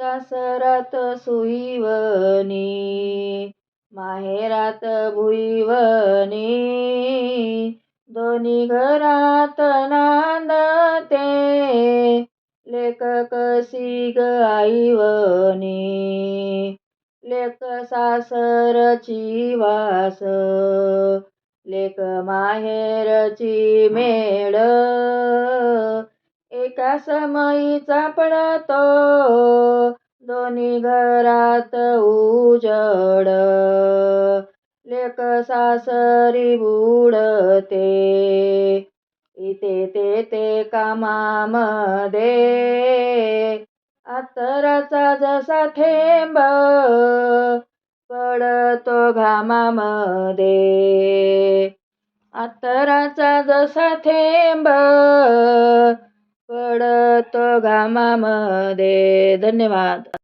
सासरात सुईवनी माहेरात भुईवनी. दोन्ही घरात नांदते लेक कशी ग आईवनी. लेक सासरची वास लेक माहेरची मेळ. एका समयी पडतो. दोन्ही घरात उजड. लेक सासरी बुडते. इथे ते ते कामामध्ये. आतराचा जसा थेंब पडतो घामामध्ये. अत्तराचा जसा थेंब पडतो घामामध्ये धन्यवाद.